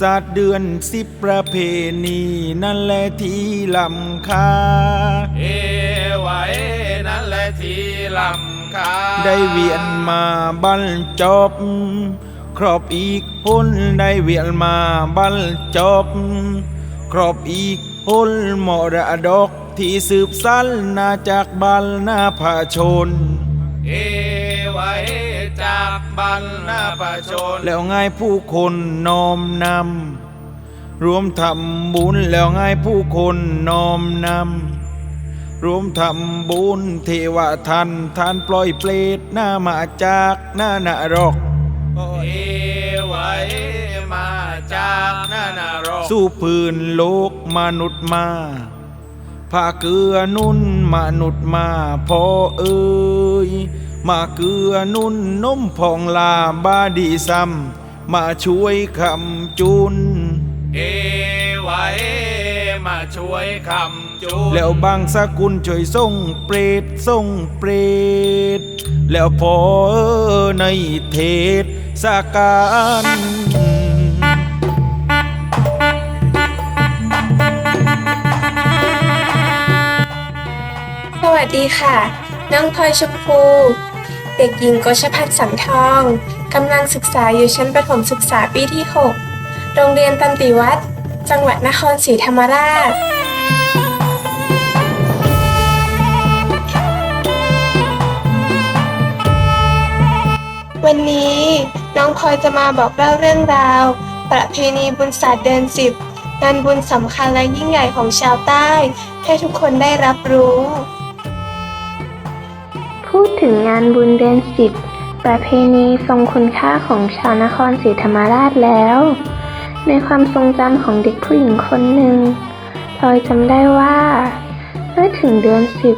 ศาสตร์เดือนสิบประเพณีนั่นแหละที่ลำค่าเอวะเอนั่นแหละที่ลำคาได้เวียนมาบรรจบ ครอบอีกพ้นได้เวียนมาบรรจบ ครอบอีกพ้นมรดกที่สืบสันนาจากบรรณาภาชน เอวะเอ จากบรรณประชน แล้วไงผู้คนน้อมนำรวมทำบุญแล้วไงผู้คนน้อมนำรวมทำบุญเทวทันท่านปล่อยเปรตหน้ามาจากหน้านรกเอวะเอมาจากนานรก สู้พื้นโลกมนุษย์มาพาเกลือนุ่นมนุษย์มาพอเอ้ย มาเกลือนุ่นนมพองลาบาดีซ้ำมาช่วยคำจุน เอวะเอมาช่วยคำจูนแล้วบางสกุลช่วยส่งเปรตส่งเปรต แล้วพอในเทศกาลสวัสดีค่ะ น้องพลอยชมพู เด็กหญิงกชพัฒน์สังทอง กำลังศึกษาอยู่ชั้นประถมศึกษาปีที่ 6 โรงเรียนตันติวัฒน์จังหวัดนครศรีธรรมราชวันนี้น้องพลอยจะมาบอกเล่าเรื่องราว ประเพณีบุญศาสตร์เดือนสิบงานบุญสำคัญและยิ่งใหญ่ของชาวใต้ ให้ทุกคนได้รับรู้ พูดถึงงานบุญเดือนสิบประเพณีทรงคุณค่าของชาวนครศรีธรรมราชแล้ว ในความทรงจำของเด็กผู้หญิงคนหนึ่งพลอยจำได้ว่าเมื่อถึงเดือนสิบ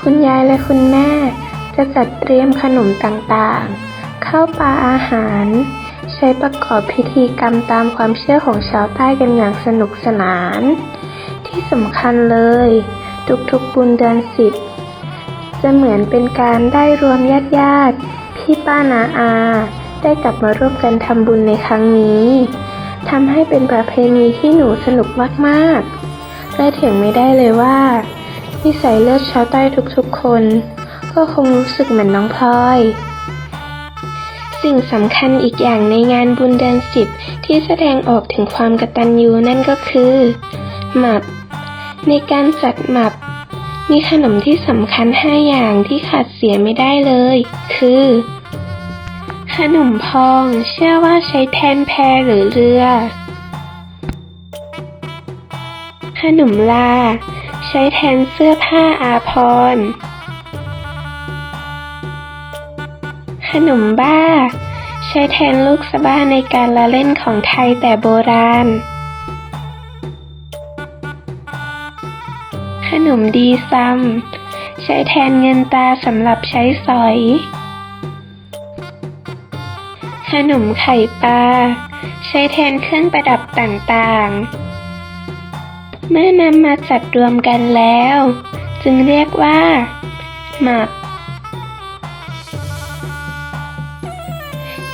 คุณยายและคุณแม่จะจัดเตรียมขนมต่างๆ เข้าปลาอาหาร ใช้ประกอบพิธีกรรมตามความเชื่อของชาวใต้กันอย่างสนุกสนาน ที่สำคัญเลย ทุกๆบุญเดือนสิบ จะเหมือนเป็นการได้รวมญาติญาติพี่ป้านาอา ได้กลับมาร่วมกันทำบุญในครั้งนี้ทำให้เป็นประเพณีที่หนูสนุกมากๆและถึงไม่ได้เลยว่า นิสัยเลือดชาวใต้ทุกๆคน ก็คงรู้สึกเหมือนน้องพลอย สิ่งสำคัญอีกอย่างในงานบุญเดือนสิบที่แสดงออกถึงความกตัญญูนั่นก็คือ หมับ ในการจัดหมับ มีขนมที่สำคัญ 5 อย่างที่ขาดเสียไม่ได้เลย คือ ขนมพอง เชื่อว่าใช้แทนแพหรือเรือ ขนมลา ใช้แทนเสื้อผ้าอาภรขนมบ้า ใช้แทนลูกสะบ้าในการละเล่นของไทยแต่โบราณ นมดีซัมใช้แทนเงินตาสำหรับใช้สอย ขนมไข่ปลาใช้แทนเครื่องประดับต่างๆ เมื่อนำมาจัดรวมกันแล้ว จึงเรียกว่า หมัก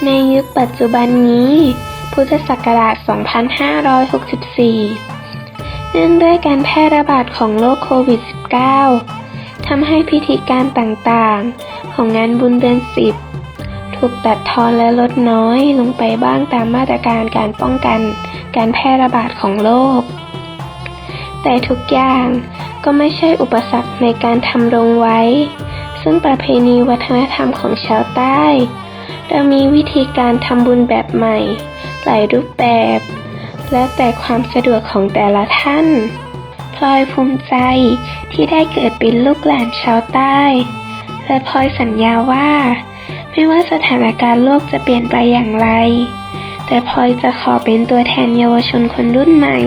ในยุคปัจจุบันนี้ พุทธศักราช 2564 นื่องด้วยการแพร่ระบาดของโรคโควิด -19 ทำให้พิธีการต่างๆ ของงานบุญเดือนสิบถูกตัดทอนและลดน้อยลงไปบ้างตามมาตรการการป้องกันการแพร่ระบาดของโรค แต่ทุกอย่างก็ไม่ใช่อุปสรรคในการทำรงไว้ ซึ่งประเพณีวัฒนธรรมของชาวใต้เรามีวิธีการทำบุญแบบใหม่ หลายรูปแบบ แล้วแต่ความสะดวกของแต่ละท่าน พลอยภูมิใจที่ได้เกิดเป็นลูกหลานชาวใต้ และพลอยสัญญาว่า ไม่ว่าสถานการณ์โลกจะเปลี่ยนไปอย่างไร แต่พลอยจะขอเป็นตัวแทนเยาวชนคนรุ่นใหม่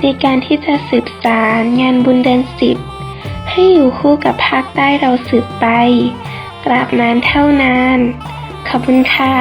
ในการที่จะสืบสารงานบุญเดือนสิบให้อยู่คู่กับภาคใต้เราสืบไปตราบนานเท่านาน ขอบคุณค่ะ